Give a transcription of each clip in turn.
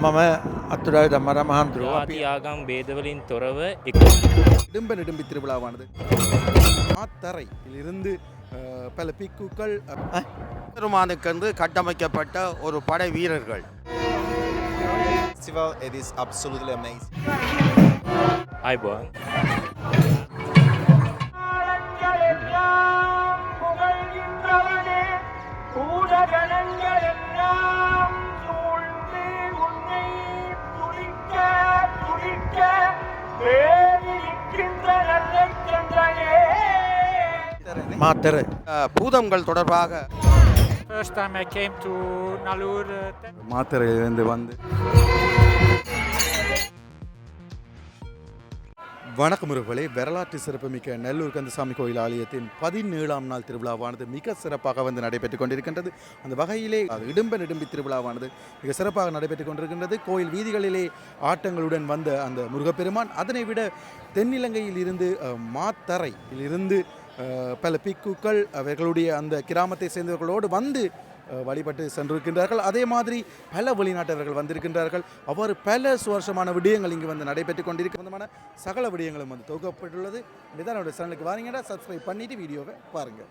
මම අත්තුඩාය දම්මර මහන්තුරුව ජාති ආගම් බේදවලින් තොරව එක இடும்ப நெடும்பி திருவிழாவானது மாத்தரையிலிருந்து அஹ், பல பிக்குகள் அஹ், பெருமானுக்கென்று கட்டமைக்கப்பட்ட ஒரு படை வீரர்கள் festival. It is absolutely amazing. අයිබෝන් மாத்தர். பூதங்கள் தொடர்பாக First மாத்திரையிலிருந்து வந்து. வணக்கம் உறவுகளே வரலாற்று சிறப்புமிக்க நெல்லூர் கந்தசாமி கோயில் ஆலயத்தின் பதினேழாம் நாள் திருவிழாவானது மிக சிறப்பாக வந்து நடைபெற்று கொண்டிருக்கின்றது. அந்த வகையிலே அது இடும்ப நெடும்பி திருவிழாவானது மிக சிறப்பாக நடைபெற்றுக் கொண்டிருக்கின்றது. கோயில் வீதிகளிலே ஆட்டங்களுடன் வந்த அந்த முருகப்பெருமான் அதனை விட தென்னிலங்கையில் இருந்து மாத்தரையில் பல பிக்குக்கள் அவர்களுடைய அந்த கிராமத்தை சேர்ந்தவர்களோடு வந்து வழிபட்டு சென்றிருக்கின்றார்கள். அதே மாதிரி பல வெளிநாட்டவர்கள் வந்திருக்கின்றார்கள். அவ்வாறு பல சுவர்ஷமான விடயங்கள் இங்கு வந்து நடைபெற்றுக் கொண்டிருக்கிற சகல விடயங்களும் வந்து தொகுக்கப்பட்டுள்ளது. நிதானோட சேனலுக்கு வாரீங்கன்னா சப்ஸ்கிரைப் பண்ணிட்டு வீடியோவை பாருங்கள்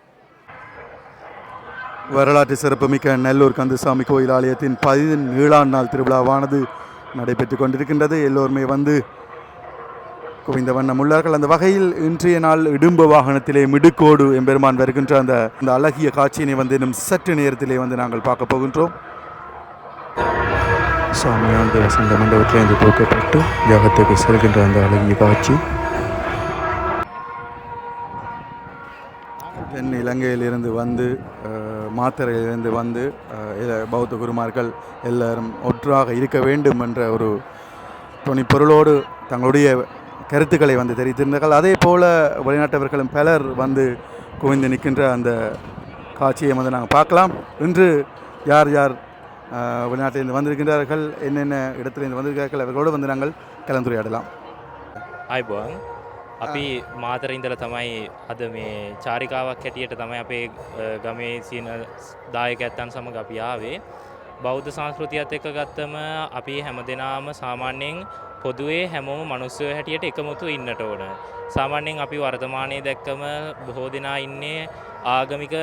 வரலாற்று சிறப்புமிக்க நெல்லூர் கந்தசாமி கோயில் ஆலயத்தின் பதினேழாம் நாள் திருவிழாவானது நடைபெற்றுக் கொண்டிருக்கின்றது. எல்லோருமே வந்து குவிந்த வண்ணம் உள்ளார்கள் அந்த வகையில் இன்றைய நாள் இடும்ப வாகனத்திலே மிடுக்கோடு எம்பெருமான் வருகின்ற அந்த அந்த அழகிய காட்சியினை வந்து இன்னும் சற்று நேரத்திலே வந்து நாங்கள் பார்க்க போகின்றோம். சாமியான் தேவசந்த மண்டபத்திலிருந்து தூக்கப்பட்டு ஜாகத்துக்கு செல்கின்ற அந்த அழகிய காட்சி. தென் இலங்கையிலிருந்து வந்து அஹ், மாத்தறையிலிருந்து வந்து பௌத்த குருமார்கள் எல்லாரும் ஒன்றாக இருக்க வேண்டும் என்ற ஒரு துணிப்பொருளோடு தங்களுடைய கருத்துக்களை வந்து தெரிவித்திருந்தார்கள் அதே போல வெளிநாட்டவர்களும் பலர் வந்து குவிந்து நிற்கின்ற அந்த காட்சியை வந்து நாங்கள் பார்க்கலாம் இன்று யார் யார் அஹ், வெளிநாட்டிலிருந்து வந்திருக்கின்றார்கள் என்னென்ன இடத்திலிருந்து வந்திருக்கிறார்கள் அவர்களோடு வந்து நாங்கள் கலந்துரையாடலாம் අයිබෝන් අපි මාතර ඉඳල තමයි අද මේ චාරිකාවක් හැටියට තමයි අපේ අ, ගමේ සියන දායක ඇත්තන් සමඟ අපි ආවේ බෞද්ධ සංස්කෘතියත් එක්ක ගත්තම අපි හැම දෙනාම සාමාන්‍යයෙන් පොදුවේ හැමෝම මනුස්සයෝ හැටියට එකමුතු ඉන්නට ඕන. සාමාන්‍යයෙන් අපි වර්තමානය දැක්කම බොහෝ දෙනා ඉන්නේ ආගමික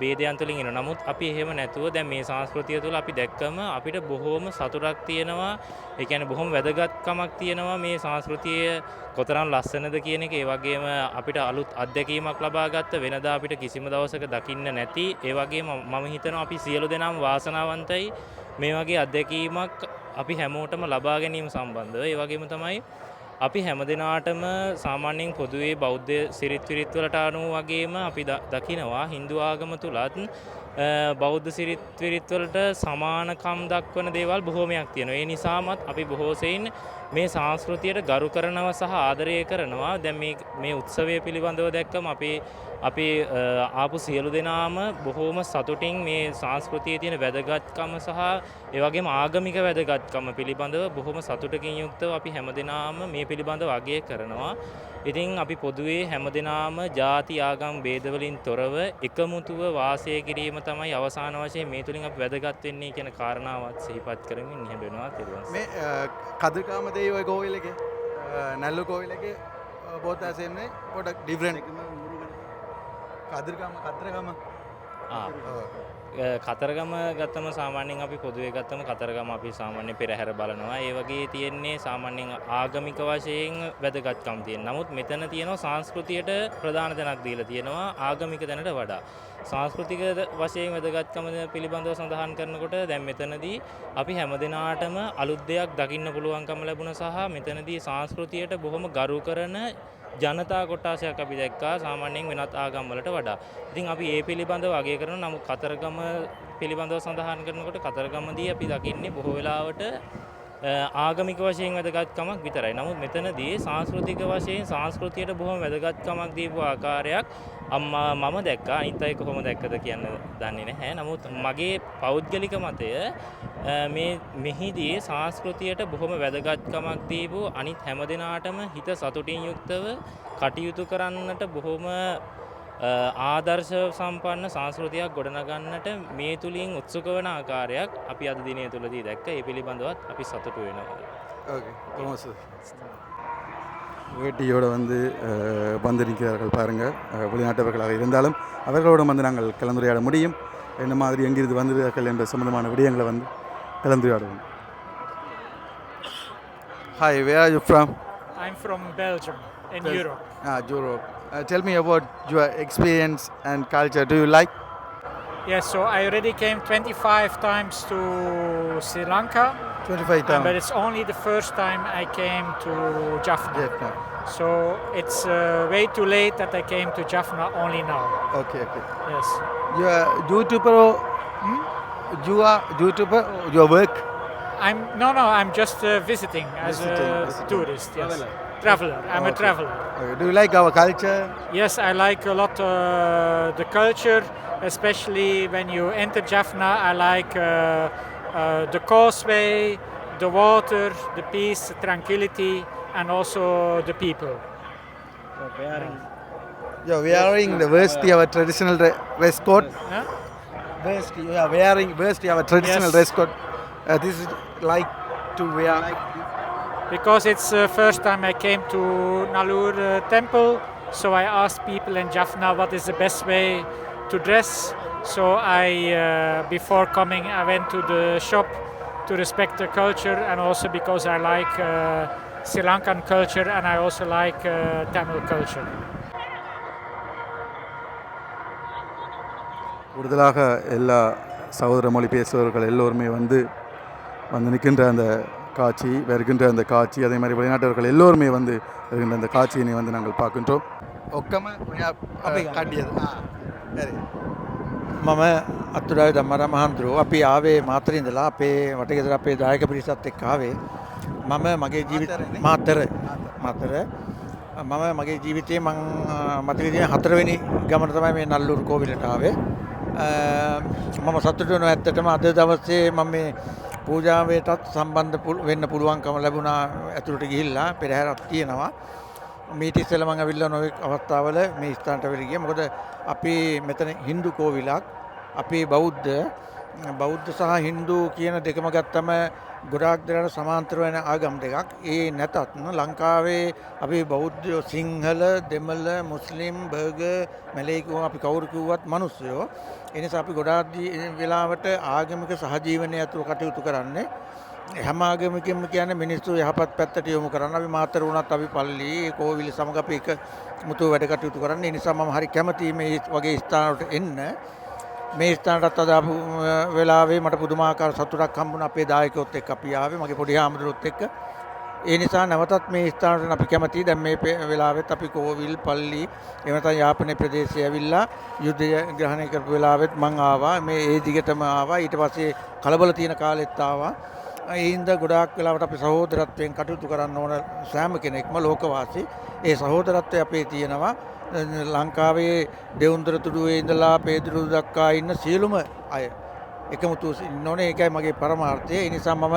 බේදයන් තුළින් එන නමුත් අපි එහෙම නැතුව දැන් මේ සංස්කෘතිය තුළ අපි දැක්කම අපිට බොහෝම සතුටක් තියෙනවා. එකන බොහොම වැදගත්කමක් තියෙනවා මේ සංස්කෘතිය කොතරම් ලස්සනද කියන එක. ඒ වගේම අපිට අලුත් අත්දැකීමක් ලබා ගත්ත වෙනදා අපිට කිසිම දවසක දකින්න නැති. ඒ වගේ මම හිතනවා අපි සියලු දෙනාම වාසනාවන්තයි. මේ වගේ අත්දැකීමක් අපි හැමෝටම ලබා ගැනීම සම්බන්ධව. ඒ වගේම තමයි අපි හැම දෙනාටම සාමාන්‍යයෙන් පොදුවේ බෞද්ධ සිරිත් විරිත්වලට අනුව වගේම අපි ද- දකිනවා. හින්දු ආගම තුළත් අ, බෞද්ධ සිරිත් විරිත්වලට සමානකම් දක්වන දේවල් බොහෝමයක් තියෙනවා ඒ නිසාමත් අපි බොහෝසයින් මේ සංස්කෘතියට ගරු කරනව සහ ආදරය කරනවා දැන් මේ මේ උත්සවය පිළිබඳව දැක්කම අපේ අපි අ, ආපු සියලු දෙනාම බොහෝම සතුටින් මේ සංස්කෘතිය තියෙන වැදගත්කම සහ ඒවගේම ආගමික වැදගත්කම පිළිබඳව බොහොම සතුටකින් යුක්තව අපි හැම දෙනාම මේ පිළිබඳව අගය කරනවා. ඉතින් අපි පොදුවේ හැම දෙනාම ජාති ආගම් බේදවලින් තොරව එකමුතුව වාසය කිරීම තමයි අවසාන වශයෙන් මේ තුළින් අප වැදගත් වෙන්නේ කියන කාරණාවත් සිහිපත් කරමින් නිහඬනවා තිරුවන්. මේ කදකාම දේව කෝවිලක නැල්ලු කෝවිලක බෝතාසෙන්නේ පොඩක් ඩිවරන් කදරකාම කතරගම ආ. අ, කතරගම ගත්තම සාමාන්‍යයෙන් අපි පොදුවේ ගත්තම කතරගම අපි සාමාන්‍ය පෙරහැර බලනවා. ඒ වගේ තියෙන්නේ සාමාන්‍යයෙන් ආගමික වශයෙන් වැදගත්කම් තියෙන. නමුත් මෙතන තියෙනවා සංස්කෘතියට ප්‍රධාන තැනක් දීලා තියෙනවා ආගමික තැනට වඩා. සංස්කෘතික ද- වශයෙන් වැදගත්කම පිළිබඳව සඳහන් කරනකොට දැන් මෙතනදී අපි හැමදෙනාටම අලුත් දෙයක් දකින්න පුළුවන්කම ලැබුණ සහ මෙතනදී සංස්කෘතියට බොහොම ගරු කරන ජනතා කොට්ටාසයක් අපි දැක්කා සාමාන්‍යයෙන් වෙනත් ආගම් වලට වඩා. ඉතින් අපි ඒ පිළිබඳව අගය කරන නමුත් කතරගම පිළිබඳව සඳහන් කරනකොට කතරගමදී අපි දකින්නේ බොහෝ වෙලාවට අ, ආගමික වශයෙන් වැදගත්කමක් විතරයි. නමුත් මෙතනදී සංස්කෘතික වශයෙන් සංස්කෘතියට බොහොම වැදගත්කමක් දීපු ආකාරයක් අම්මා මම දැක්කා අනිත් අය කොහොම දැක්කද කියන්න දන්නේ නැහැ. නමුත් මගේ පෞද්ගලික මතය අ, මේ මෙහිදී සංස්කෘතියට බොහොම වැදගත්කමක් දීපු අනිත් හැමදෙනාටම හිත සතුටින් යුක්තව කටයුතු කරන්නට බොහොම ආදර්ශ සම්පන්න සංස්කෘතියක් ගොඩනගන්නට මේ තුළින් උත්සුක වන ආකාරයක් අපි අද දිනය තුළදී දැක්ක ඒ පිළිබඳවත් අපි සතුටු වෙනවා. ஓகே ரொம்ப சார் வேட்டியோடு வந்து அஹ், வந்திருக்கிறார்கள் பாருங்கள் அஹ், வெளிநாட்டவர்களாக இருந்தாலும் அவர்களோடு வந்து நாங்கள் கலந்துரையாட முடியும் என்ன மாதிரி எங்கிருந்து வந்திருக்கிறார்கள் என்ற சம்பந்தமான விடயங்களை வந்து கலந்துரையாடுவோம் hi where are you from I'm from Belgium in Bel- Europe. Ah, Europe. Uh, tell me about your experience and culture. Do you like? Yes, so I already came 25 times to Sri Lanka, 25 uh, times. but it's only the first time I came to Jaffna. Vietnam. So it's uh, way too late that I came to Jaffna only now. Okay, okay. Yes. You are YouTuber or Hmm? you are YouTuber your work? I'm no, no. I'm just uh, visiting as Visiting, a visiting. tourist. Yes, Traveler. traveler. I'm a traveler. Okay. Do you like our culture? Yes, I like a lot uh, the culture, especially when you enter Jaffna. I like uh, uh, the causeway, the water, the peace, tranquility, and also the people. You are wearing the Versti our traditional re- dress code. Huh? Versti, you are wearing Versti our traditional Yes. dress code. Uh, this is like to wear. Because it's the first time I came to Nalur uh, temple, so I asked people in Jaffna what is the best way to dress. So I, uh, before coming, I went to the shop to respect the culture, and also because I like uh, Sri Lankan culture and I also like uh, Tamil culture. கூடுதலாக எல்லா சகோதர மொழி பேசுபவர்கள் எல்லோருமே வந்து வந்து நிற்கின்ற அந்த காட்சி வருகின்ற அந்த காட்சி அதே மாதிரி வெளிநாட்டவர்கள் எல்லோருமே வந்து வருகின்ற அந்த காட்சியினை வந்து நாங்கள் பார்க்கின்றோம் ஒக்கம காட்டியது මම අතුරයි දම්මර මහන්දුරුව අපි ආවේ මාතරින්දලා අපේ වටගෙදර අපේ දායක පිරිසත් එක්ක ආවේ මම මගේ ජීවිත මාතර මාතර මම මගේ ජීවිතයේ මං මතකදින හතරවෙනි ගමන තමයි මේ නල්ලුරු කෝවිලට ආවේ අ, මම සතුට වෙනවා ඇත්තටම අද දවසේ මම මේ පූජාවටත් සම්බන්ධ පුල්- වෙන්න පුළුවන්කම ලැබුණා ඇතුළට ගිහිල්ලා පෙරහැරක් තියෙනවා මීට ඉස්සෙල්ලා මම ඇවිල්ලා නොයෙක් අවස්ථාවල මේ ස්ථානට වෙලා ගියා. මොකද අපි මෙතන Hindu කෝවිලක්. අපි බෞද්ධ බෞද්ධ සහ Hindu කියන දෙකම ගත්තම ගොඩාක් දෙනාට සමාන්තර වෙන ආගම් දෙකක්. ඒ නැතත් ලංකාවේ අපි බෞද්ධයෝ සිංහල, දෙමළ, මුස්ලිම්, බර්ගර්, මැලේකෝ අපි කවුරු කිව්වත් මිනිස්සුયો. ඒ නිසා අපි ගොඩාක් දී- වෙලාවට ආගමික සහජීවනය ඇතුළු කටයුතු කරන්නේ. හැම ආගමකින්ම කියන්නේ මිනිස්සු යහපත් පැත්තට යොමු කරන්න අපි මාතර වුණත් අපි පල්ලි කෝවිල සමග අපි එක මුතු වැඩ කටයුතු කරන්න. ඒ නිසා මම හරි කැමතියි මේ වගේ ස්ථානවලට එන්න. මේ ස්ථානටත් අද ආපු අ, වෙලාවේ මට පුදුමාකාර සතුටක් හම්බුණා අපේ දායකයොත් එක්ක අපි ආවේ මගේ පොඩි හාමුදුරුවොත් එක්ක. ඒ නිසා නැවතත් මේ ස්ථානට අපි කැමතියි. දැන් මේ පෙ- වෙලාවෙත් අපි කෝවිල් පල්ලි එහෙම නැත්නම් යාපනයේ ප්‍රදේශයේ ඇවිල්ලා යුද්ධය ග්‍රහණය කරපු වෙලාවෙත් මං ආවා. මේ ඒ දිගටම ආවා. ඊට පස්සේ කලබල තියෙන කාලෙත් ආවා. ඒහින්ද ගොඩාක් වෙලාවට අපි සහෝදරත්වයෙන් කටයුතු කරන්න ඕන සෑම කෙනෙක්ම ලෝකවාසී ඒ සහෝදරත්වය අපේ තියෙනවා ලංකාවේ දෙවුන්දරතුඩුවේ ඉඳලා පේදුරු දක්වා ඉන්න සියලුම අය එකමුතු නොනේ එකයි මගේ පරමාර්ථය. එනිසා මම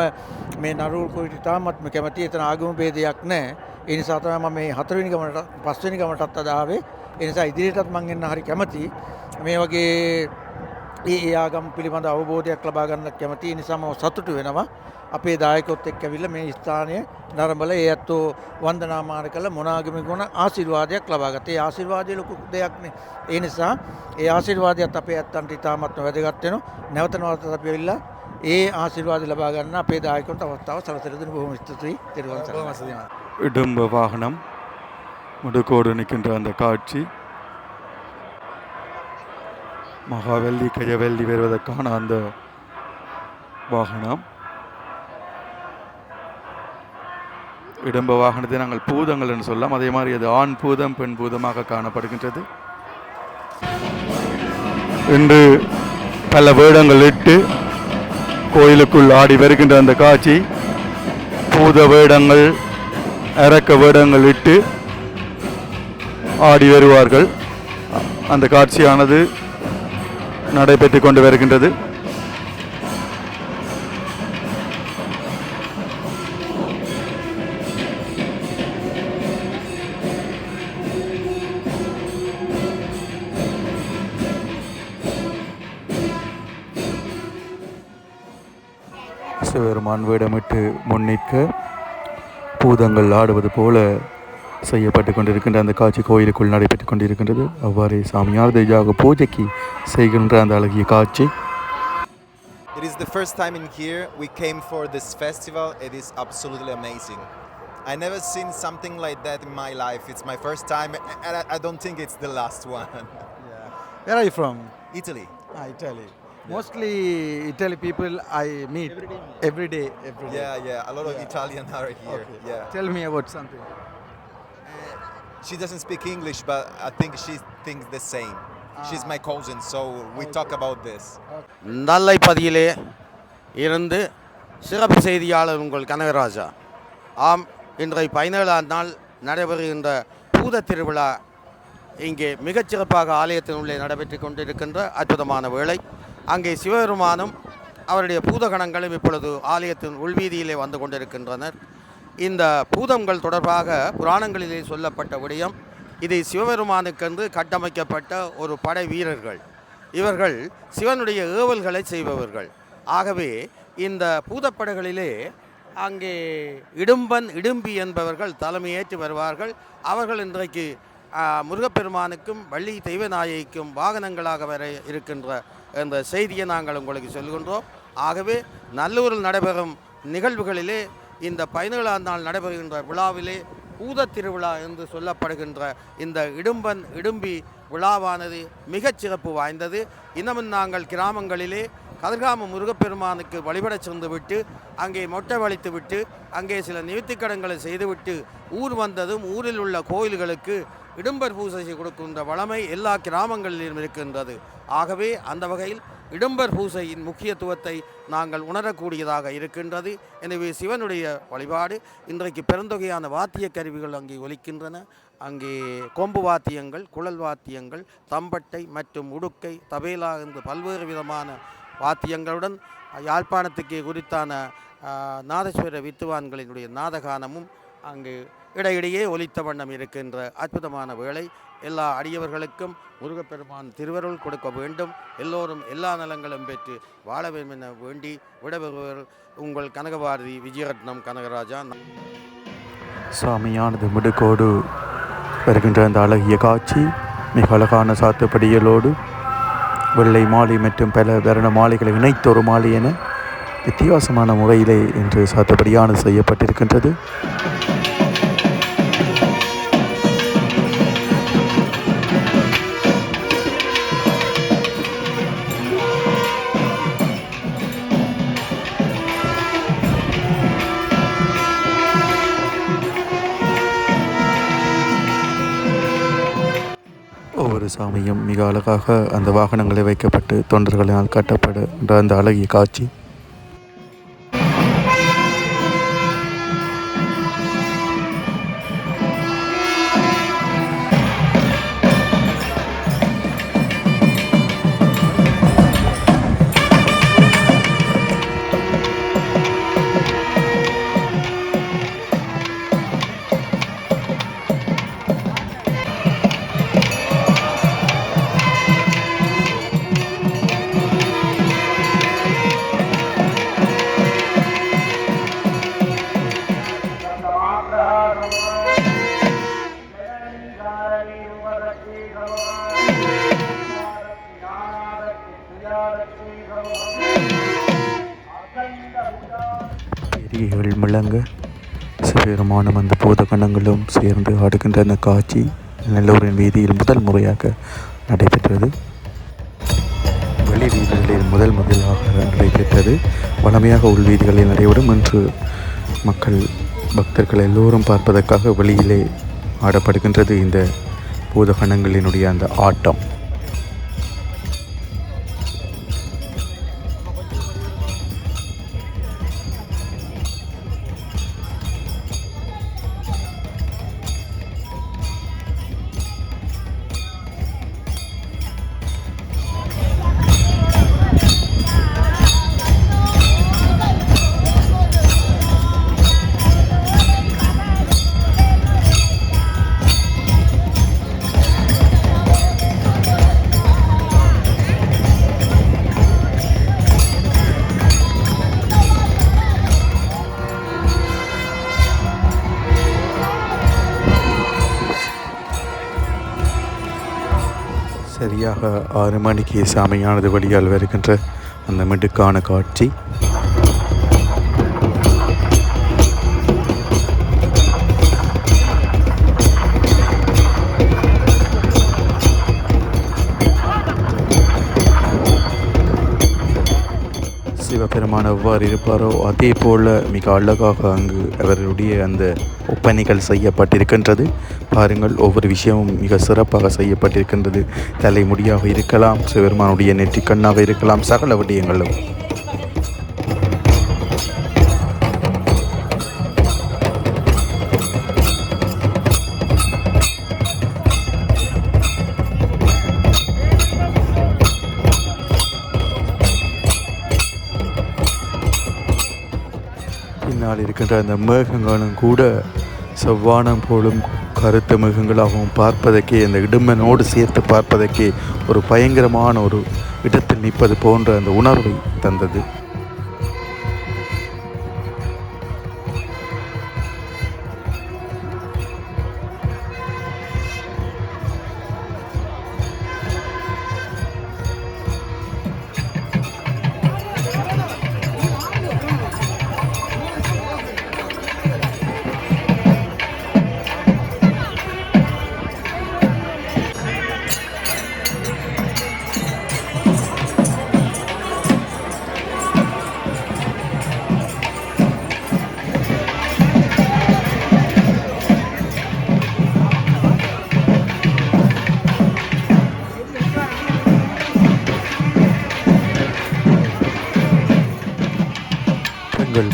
මේ නරුල් කොයිට තාමත්ම කැමති එතන ආගම බේදයක් නෑ එනිසා තමයි මම මේ හතරවෙනි ගමනට පස්වෙනි ගමටත් අදාවේ එනිසා ඉදිරියටත් මං එන්න හරි කැමති මේ වගේ ඒ ඒ ආගම් පිළිබඳ අවබෝධයක් ලබා ගන්නත් කැමති ඒ නිසා මම සතුටු වෙනවා අපේ දායකොත් එක්ක ඇවිල්ලා මේ ස්ථානය නරඹල ඒ ඇත්තෝ වන්දනාමාන කළ මොනාගමික වුණ ආශිර්වාදයක් ලබා ගත්තා. ඒ ආශිර්වාදය ලොකු දෙයක්නේ. ඒ නිසා ඒ ආශිර්වාදයත් අපේ ඇත්තන්ට ඉතාමත්ම වැදගත් වෙනවා. නැවත නැවතත් අපි ඇවිල්ලා ඒ ආශිර්වාද ලබා ගන්න අපේ දායකයන්ට අවස්ථාව සලසලා දෙන බොහොම ස්තුතියි. ත්වන් සරණයි. இடும்ப வாகனம் முடுக்கோடு நிற்கின்ற அந்த காட்சி மகாவெள்ளி கஜவெள்ளி வருவதற்கான அந்த வாகனம். இடம்ப வாகனத்தை நாங்கள் பூதங்கள் என்று சொல்லலாம். அதே மாதிரி அது ஆண் பூதம் பெண் பூதமாக காணப்படுகின்றது. இன்று பல வேடங்கள் இட்டு கோயிலுக்குள் ஆடி வருகின்ற அந்த காட்சி பூத வேடங்கள் இறக்க வேடங்கள் இட்டு ஆடி வருவார்கள். அந்த காட்சியானது நடைபெற்றுக் கொண்டு வருகின்றது. சிவபெருமான் வேடமிட்டு முன்னிற்க பூதங்கள் ஆடுவது போல செய்யப்பட்டு கொண்டிருக்கின்ற அந்த காட்சி கோயிலுக்குள் நடைபெற்று கொண்டிருக்கின்றது அவ்வாறே சாமியார் தேஜாக பூஜைக்கு செய்கின்ற அந்த அழகிய காட்சி It is the first time in here. We came for this festival. It is absolutely amazing. I never seen something like that in my life. It's my first time, and I, I don't think it's the last one. Where are you from? Italy. Ah, Italy. Mostly Italy people I meet every day. Every day. Yeah, yeah. A lot of Italian are here. Okay. Yeah. Tell me about something. She doesn't speak English, but I think she thinks the same. She's my cousin, so we talk about this. நல்லைப்பதியிலே இருந்து சிறப்பு செய்தியாளர் உங்கள் கனகராஜா. ஆம் இன்றைய பதினேழாம் நாள் நடைபெறுகின்ற பூத திருவிழா இங்கே மிகச்சிறப்பாக ஆலயத்தின் உள்ளே நடைபெற்று கொண்டிருக்கின்ற அற்புதமான வேளை. அங்கே சிவபெருமானும் அவருடைய பூதகணங்களும் இப்பொழுது ஆலயத்தின் உள்வீதியிலே வந்து கொண்டிருக்கின்றனர். இந்த பூதங்கள் தொடர்பாக புராணங்களிலே சொல்லப்பட்ட விடயம் இது சிவபெருமானுக்கென்று கட்டமைக்கப்பட்ட ஒரு படை வீரர்கள். இவர்கள் சிவனுடைய ஏவல்களை செய்பவர்கள். ஆகவே இந்த பூதப்படைகளிலே அங்கே இடும்பன் இடும்பி என்பவர்கள் தலைமையேற்று வருவார்கள். அவர்கள் இன்றைக்கு முருகப்பெருமானுக்கும் வள்ளி தெய்வநாயகிக்கும் வாகனங்களாக வர இருக்கின்ற என்ற செய்தியை நாங்கள் உங்களுக்கு சொல்கின்றோம். ஆகவே நல்லூரில் நடைபெறும் நிகழ்வுகளிலே இந்த பதினேழாம் நாள் நடைபெறுகின்ற விழாவிலே பூத திருவிழா என்று சொல்லப்படுகின்ற இந்த இடும்பன் இடும்பி விழாவானது மிகச் சிறப்பு வாய்ந்தது. இன்னமும் நாங்கள் கிராமங்களிலே கதிர்காம முருகப்பெருமானுக்கு வழிபடச் சென்று விட்டு அங்கே மொட்டை வலித்து விட்டு அங்கே சில நிவர்த்திக்கடன்களை செய்துவிட்டு ஊர் வந்ததும் ஊரில் உள்ள கோயில்களுக்கு இடும்பர் பூசை கொடுக்கின்ற வளமை எல்லா கிராமங்களிலும் இருக்கின்றது. ஆகவே அந்த வகையில் இடும்பர் பூசையின் முக்கியத்துவத்தை நாங்கள் உணரக்கூடியதாக இருக்கின்றது. எனவே சிவனுடைய வழிபாடு இன்றைக்கு பெருந்தொகையான வாத்திய கருவிகள் அங்கே ஒலிக்கின்றன. அங்கே கொம்பு வாத்தியங்கள் குழல் வாத்தியங்கள் தம்பட்டை மற்றும் உடுக்கை தபேலா என்று பல்வேறு விதமான வாத்தியங்களுடன் யாழ்ப்பாணத்துக்கு குறித்தான நாதஸ்வர வித்துவான்களினுடைய நாதகானமும் அங்கு இடையிடையே ஒலித்த வண்ணம் இருக்கின்ற அற்புதமான வேலை எல்லா அடியவர்களுக்கும் முருகப்பெருமான் திருவருள் கொடுக்க வேண்டும். எல்லோரும் எல்லா நலங்களும் பெற்று வாழ வேண்டும் என வேண்டி விடபெறுவர் உங்கள் கனகபாரதி விஜயரத்னம் கனகராஜா. சாமியானது முடுக்கோடு வருகின்ற அந்த அழகிய காட்சி மிக அழகான சாத்துப்படியலோடு வெள்ளை மாலை மற்றும் பல வரண மாலைகளை இணைத்த ஒரு மாலை என வித்தியாசமான முறையிலே இன்று சாத்துப்படியானது செய்யப்பட்டிருக்கின்றது. சாமியும் மிக அழகாக அந்த வாகனங்களை வைக்கப்பட்டு தொண்டர்களினால் கட்டப்படுகின்ற அந்த அழகிய காட்சி. சேர்ந்து ஆடுகின்ற அந்த காட்சி நெல்லூரின் வீதியில் முதல் முறையாக நடைபெற்றது. வெளி வீதிகளில் முதல் முதலாக நடைபெற்றது. வளமையாக உள் வீதிகளில் நடைபெறும் இன்று மக்கள் பக்தர்கள் எல்லோரும் பார்ப்பதற்காக வெளியிலே ஆடப்படுகின்றது. இந்த பூதகணங்களினுடைய அந்த ஆட்டம். சரியாக ஆறு மணிக்கு சாமியானது வழியால் வருகின்ற அந்த மிடுக்கான காட்சி. பெருமான் எவ்வாறு இருப்பாரோ அதே போல் மிக அழகாக அங்கு அவருடைய அந்த ஒப்பனைகள் செய்யப்பட்டிருக்கின்றது. பாருங்கள் ஒவ்வொரு விஷயமும் மிக சிறப்பாக செய்யப்பட்டிருக்கின்றது. தலைமுடியாக இருக்கலாம் சிவபெருமானுடைய நெற்றிக்கண்ணாக இருக்கலாம் சகல விடயங்களும் பின்னால் இருக்கின்ற அந்த மேகங்களும் கூட செவ்வானம் போலும் கருத்த மேகங்களாகவும் பார்ப்பதற்கே அந்த இடுமனோடு சேர்த்து பார்ப்பதற்கே ஒரு பயங்கரமான ஒரு இடத்தில் நிற்பது போன்ற அந்த உணர்வை தந்தது.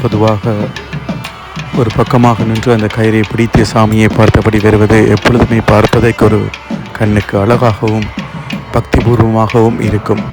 பொதுவாக ஒரு பக்கமாக நின்று அந்த கயிறை பிடித்து சாமியை பார்த்தபடி வருவது எப்பொழுதுமே பார்ப்பதற்கு ஒரு கண்ணுக்கு அழகாகவும் பக்திபூர்வமாகவும் இருக்கும்.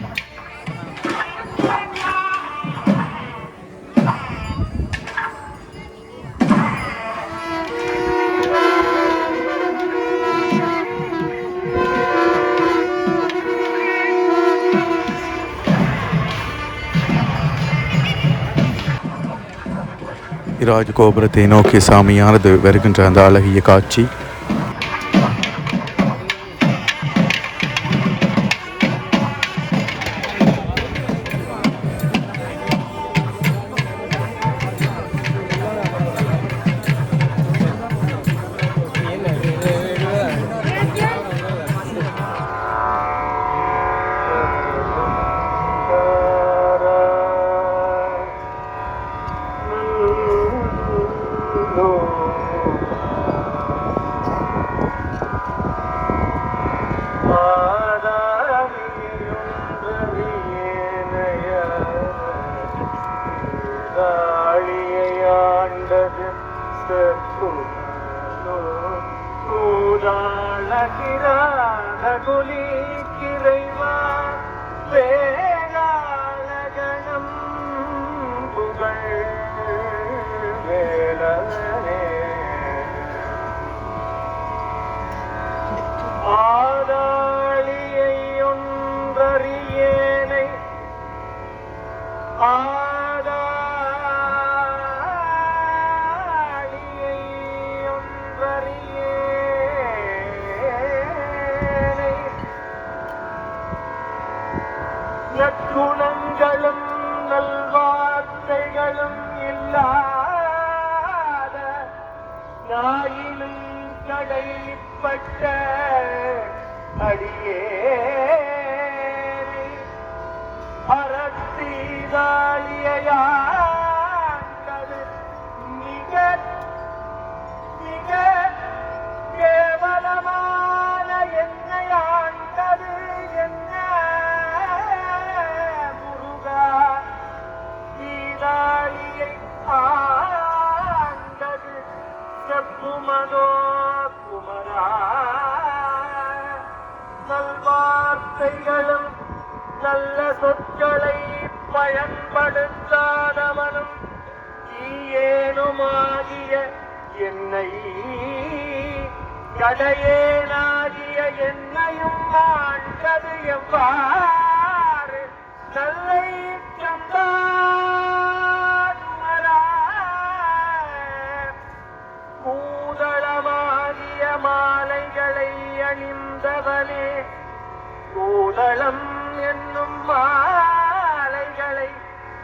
இராஜ் கோபுரத்தை நோக்கி சாமியானது வருகின்ற அந்த அழகிய காட்சி.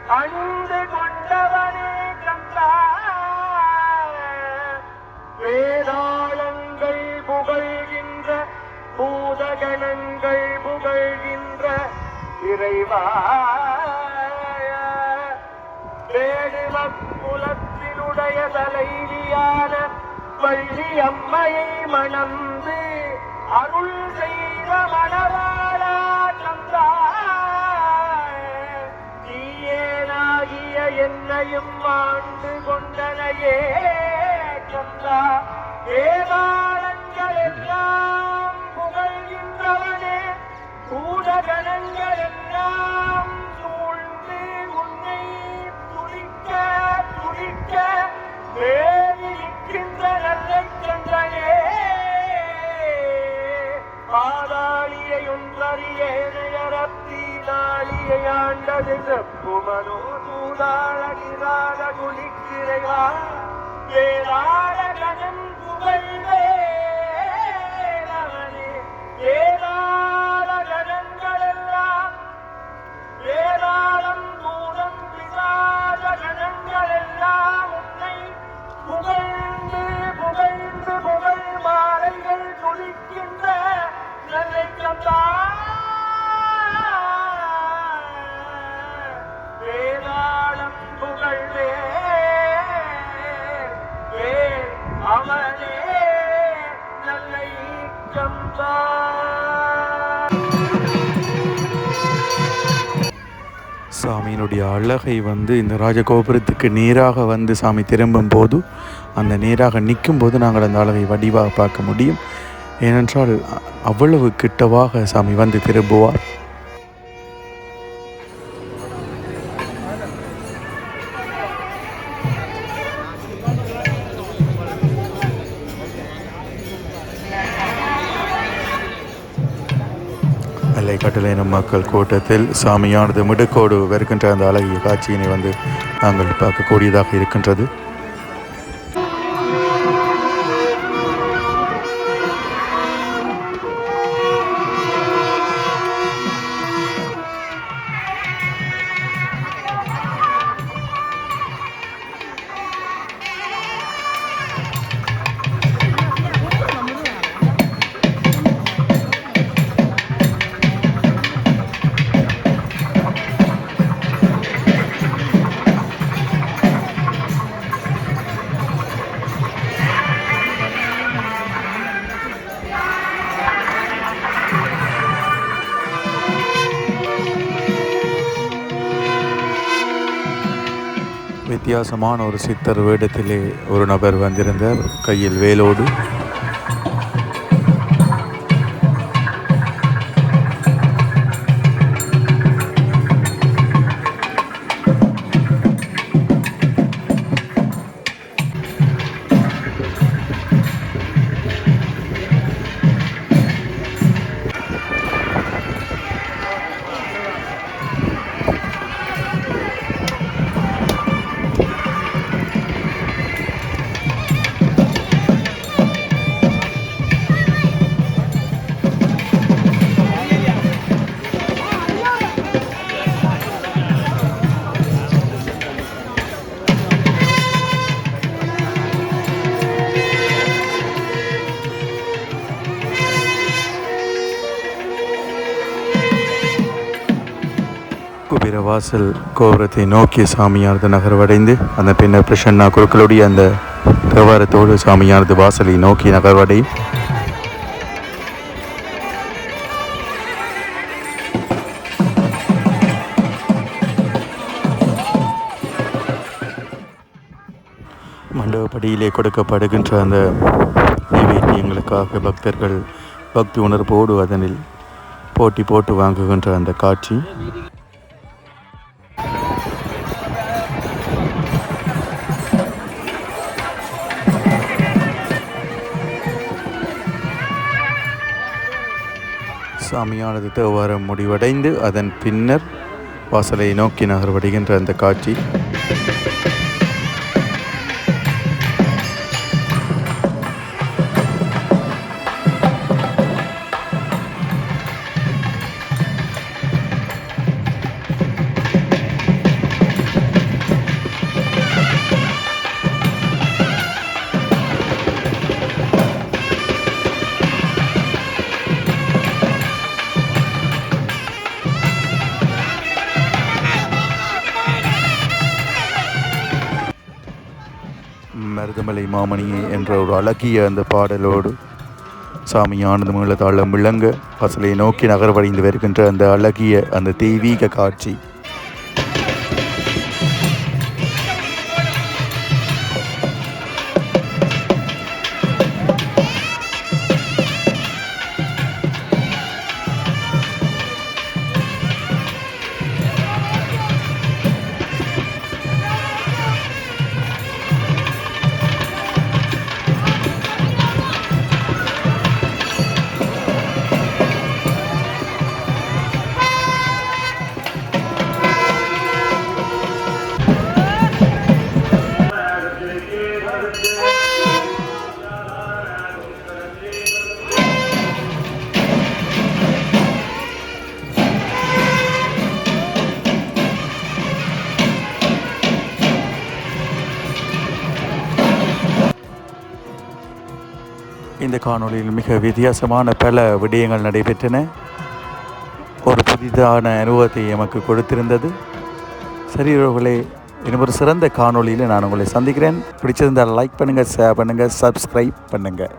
அணிந்து கொண்டவனே கந்தா. வேதாளங்கள் புகழ்கின்ற பூதகணங்கள் புகழ்கின்ற இறைவா. வேடுவக்குலத்தினுடைய தலைவியான வள்ளி அம்மையை மனம் என்னையும் ஆண்டு கொண்டனையே கந்தா. தேவாலங்கள் எல்லாம் புகழ்கின்றவனே பூதகணங்கள் செப்புமனோ சூதாளகிராத குளிக்கிறைவா? வேதாள கணம் புகழ்வேலவனே வேதாள கணங்களெல்லாம் வேதாளம் தூரம் பிசாத கணங்களெல்லாம் உன்னை புகழ்ந்து புகழ்ந்து புகழ் மாலைகள் துளிக்கின்ற நல்லை கந்தா சாமியினுடைய அழகை வந்து இந்த ராஜகோபுரத்துக்கு நேராக வந்து சாமி திரும்பும் போது அந்த நேராக நிற்கும் போது நாங்கள் அந்த அழகை வடிவாக பார்க்க முடியும். ஏனென்றால் அவ்வளவு கிட்டவாக சாமி வந்து திரும்புவார். எல்லை கட்டளையின மக்கள் கூட்டத்தில் சாமியானது மிடுக்கோடு வருகின்ற அந்த அழகிய காட்சியினை வந்து நாங்கள் பார்க்கக்கூடியதாக இருக்கின்றது. வித்தியாசமான ஒரு சித்தர் வேடத்திலே ஒரு நபர் வந்திருந்தார். கையில் வேலோடு வாசல் கோபுரத்தை நோக்கிய சாமியானது நகர்வடைந்து அந்த பின்னர் பிரசன்னா குருக்களுடைய அந்த தேவாரத்தோடு சாமியானது வாசலை நோக்கி நகர்வடையும் மண்டபப்படியிலே கொடுக்கப்படுகின்ற அந்த நைவேத்தியங்களுக்காக பக்தர்கள் பக்தி உணர்வோடு அதனில் போட்டி போட்டு வாங்குகின்ற அந்த காட்சி. சாமியானது தேவாரம் முடிவடைந்து அதன் பின்னர் வாசலை நோக்கி நகர்வடைகின்ற அந்த காட்சி. மாலை மாமணியே என்ற ஒரு அழகிய அந்த பாடலோடு சாமி ஆனந்த மேளதாளம் விளங்க பசலை நோக்கி நகர்வடைந்து வருகின்ற அந்த அழகிய அந்த தெய்வீக காட்சி. காணொலியில் காணொளியில் மிக வித்தியாசமான பல விடயங்கள் நடைபெற்றன. ஒரு புதிதான அனுபவத்தை எமக்கு கொடுத்திருந்தது. சரி உறவுகளே இன்னும் ஒரு சிறந்த காணொளியில் நான் உங்களை சந்திக்கிறேன். பிடிச்சிருந்தால் லைக் பண்ணுங்கள் ஷேர் பண்ணுங்கள் சப்ஸ்கிரைப் பண்ணுங்கள்